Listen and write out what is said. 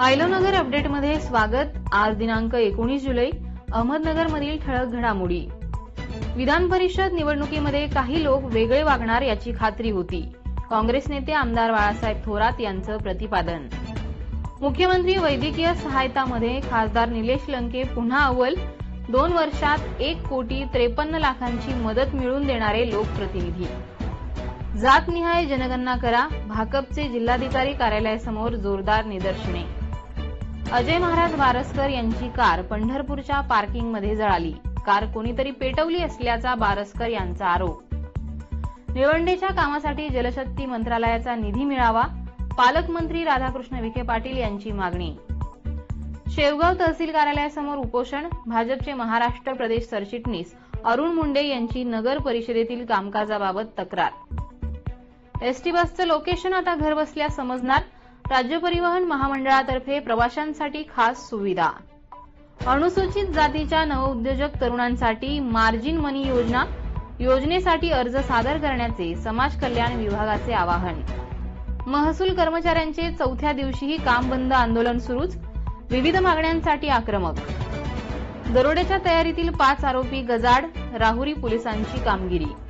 आयलोनगर अपडेटमध्ये स्वागत. आज दिनांक एकोणीस जुलै अहमदनगरमधील ठळक घडामोडी. विधान परिषद निवडणुकीमध्ये काही लोक वेगळे वागणार याची खात्री होती. काँग्रेस नेते आमदार बाळासाहेब थोरात यांचं प्रतिपादन. मुख्यमंत्री वैद्यकीय सहायतामध्ये खासदार निलेश लंके पुन्हा अव्वल. दोन वर्षात एक कोटी त्रेपन्न लाखांची मदत मिळवून देणारे लोकप्रतिनिधी. जातनिहाय जनगणना करा. भाकपचे जिल्हाधिकारी कार्यालयासमोर जोरदार निदर्शने. अजय महाराज बारसकर यांची कार पंढरपूरच्या पार्किंगमध्ये जळाली. कार कोणीतरी पेटवली असल्याचा बारसकर यांचा आरोप. निळवंडेच्या कामासाठी जलशक्ती मंत्रालयाचा निधी मिळावा पालकमंत्री राधाकृष्ण विखे पाटील यांची मागणी. शेवगाव तहसील कार्यालयासमोर उपोषण भाजपचे महाराष्ट्र प्रदेश सरचिटणीस अरुण मुंडे यांची नगर परिषदेतील कामकाजाबाबत तक्रार. एसटी बसचं लोकेशन आता घरबसल्या समजणार राज्य परिवहन महामंडळातर्फे प्रवाशांसाठी खास सुविधा. अनुसूचित जातीच्या नवउद्योजक तरुणांसाठी मार्जिन मनी योजना योजनेसाठी अर्ज सादर करण्याचे समाज कल्याण विभागाचे आवाहन. महसूल कर्मचाऱ्यांचे चौथ्या दिवशीही काम बंद आंदोलन सुरूच विविध मागण्यांसाठी आक्रमक. दरोड्याच्या तयारीतील पाच आरोपी गजाड राहुरी पोलिसांची कामगिरी.